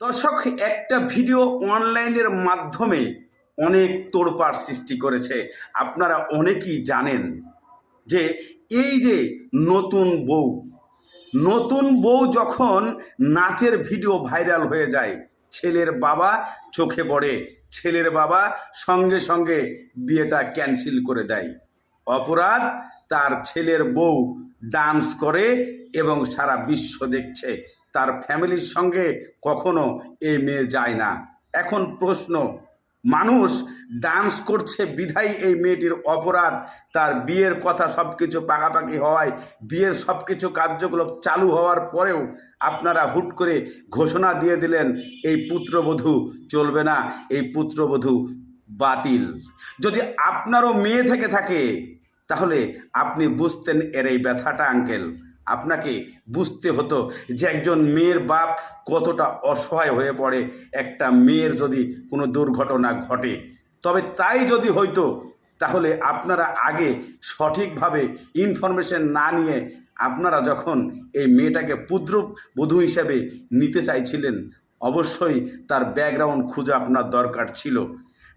দর্শক, একটা ভিডিও অনলাইনের মাধ্যমে অনেক তোড়পাড় সৃষ্টি করেছে। আপনারা অনেকেই জানেন যে এই যে নতুন বউ নতুন বউ যখন নাচের ভিডিও ভাইরাল হয়ে যায়, ছেলের বাবা চোখে পড়ে, ছেলের বাবা সঙ্গে সঙ্গে বিয়েটা ক্যান্সেল করে দেয়। অপরাধ তার ছেলের বউ ডান্স করে এবং সারা বিশ্ব দেখছে। তার ফ্যামিলির সঙ্গে কখনো এই মেয়ে যায় না। এখন প্রশ্ন, মানুষ ডান্স করছে বিধাই এই মেয়েটির অপরাধ? তার বিয়ের কথা সব কিছু পাকাপাকি হওয়ায়, বিয়ের সব কিছু কার্যকলাপ চালু হওয়ার পরেও আপনারা হুট করে ঘোষণা দিয়ে দিলেন, এই পুত্রবধূ চলবে না, এই পুত্রবধূ বাতিল। যদি আপনারও মেয়ে থেকে থাকে তাহলে আপনি বুঝতেন এর এই ব্যথাটা, আঙ্কেল। আপনাকে বুঝতে হতো যে একজন মেয়ের বাপ কতটা অসহায় হয়ে পড়ে, একটা মেয়ের যদি কোনো দুর্ঘটনা ঘটে। তবে তাই যদি হইতো, তাহলে আপনারা আগে সঠিকভাবে ইনফরমেশন না নিয়ে আপনারা যখন এই মেয়েটাকে পুত্র বধূ হিসেবে নিতে চাইছিলেন, অবশ্যই তার ব্যাকগ্রাউন্ড খুঁজে আপনার দরকার ছিল।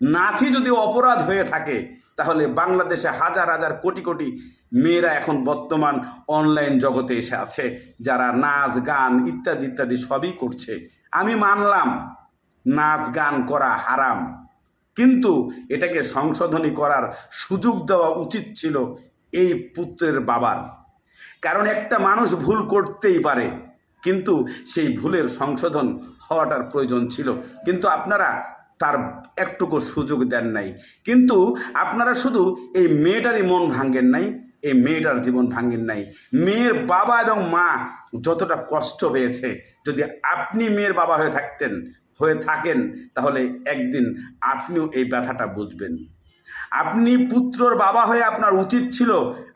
নাচই যদি অপরাধ হয়ে থাকে, তাহলে বাংলাদেশে হাজার হাজার কোটি কোটি মেয়েরা এখন বর্তমান অনলাইন জগতে এসে আছে, যারা নাচ, গান ইত্যাদি ইত্যাদি সবই করছে। আমি মানলাম, নাচ, গান করা হারাম। কিন্তু এটাকে সংশোধনী করার সুযোগ দেওয়া উচিত ছিল এই পুত্রের বাবার। কারণ একটা মানুষ ভুল করতেই পারে, কিন্তু সেই ভুলের সংশোধন হওয়াটার প্রয়োজন ছিল। কিন্তু আপনারা তার একটুকু সুযোগ দেন নাই। কিন্তু আপনারা শুধু এই মেয়েটারই মন ভাঙ্গেন নাই, এই মেয়েটার জীবন ভাঙ্গেন নাই। মেয়ের বাবা এবং মা যতটা কষ্ট পেয়েছে, যদি আপনি মেয়ের বাবা হয়ে থাকতেন, হয়ে থাকেন, তাহলে একদিন আপনিও এই ব্যথাটা বুঝবেন। আপনি পুত্রর বাবা হয়ে আপনার উচিত ছিল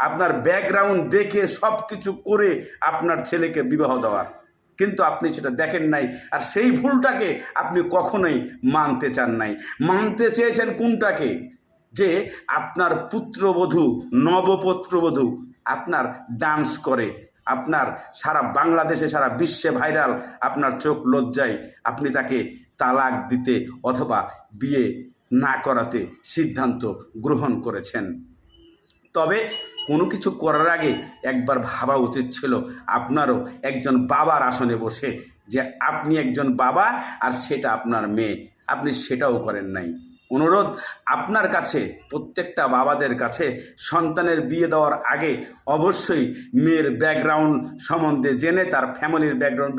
আপনার ব্যাকগ্রাউন্ড দেখে সব কিছু করে আপনার ছেলেকে বিবাহ দেওয়ার। কিন্তু আপনি সেটা দেখেন নাই। আর সেই ভুলটাকে আপনি কখনোই মানতে চান নাই। মানতে চেয়েছেন কোনটাকে? যে আপনার পুত্রবধূ, নবপুত্রবধূ আপনার ডান্স করে, আপনার সারা বাংলাদেশে, সারা বিশ্বে ভাইরাল আপনার চোখ লজ্জায় আপনি তাকে তালাক দিতে অথবা বিয়ে না করাতে সিদ্ধান্ত গ্রহণ করেছেন। তবে কোনো কিছু করার আগে একবার ভাবা উচিত ছিল, আপনারও একজন বাবার আসনে বসে যে আপনি একজন বাবা আর সেটা আপনার মেয়ে, আপনি সেটাও করেন নাই। অনুরোধ, আপনার কাছে, প্রত্যেকটা বাবাদের কাছে সন্তানের বিয়ে দেওয়ার আগে অবশ্যই মেয়ের ব্যাকগ্রাউন্ড সম্বন্ধে জেনে, তার ফ্যামিলির ব্যাকগ্রাউন্ড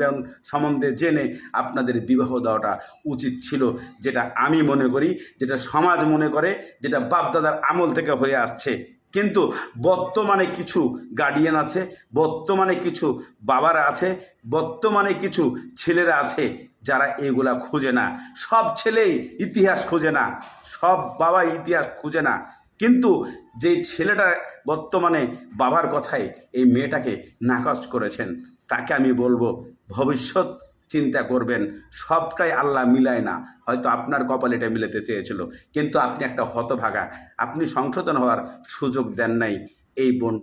সম্বন্ধে জেনে আপনাদের বিবাহ দেওয়াটা উচিত ছিল, যেটা আমি মনে করি, যেটা সমাজ মনে করে, যেটা বাপদাদার আমল থেকে হয়ে আসছে। কিন্তু বর্তমানে কিছু গার্ডিয়ান আছে, বর্তমানে কিছু বাবারা আছে, বর্তমানে কিছু ছেলেরা আছে যারা এগুলা খুঁজে না। সব ছেলেই ইতিহাস খুঁজে না, সব বাবা ইতিহাস খুঁজে না। কিন্তু যে ছেলেটা বর্তমানে বাবার কথায় এই মেয়েটাকে নাকচ করেছেন, তাকে আমি বলব, ভবিষ্যৎ চিন্তা করবেন, সবটাই আল্লাহ মিলায় না। হয়তো আপনার কপাল এটা মিলাতে চেয়েছিল। কিন্তু আপনি একটা হতভাগা। আপনি সংশোধন হওয়ার সুযোগ দেন নাই। এই বোন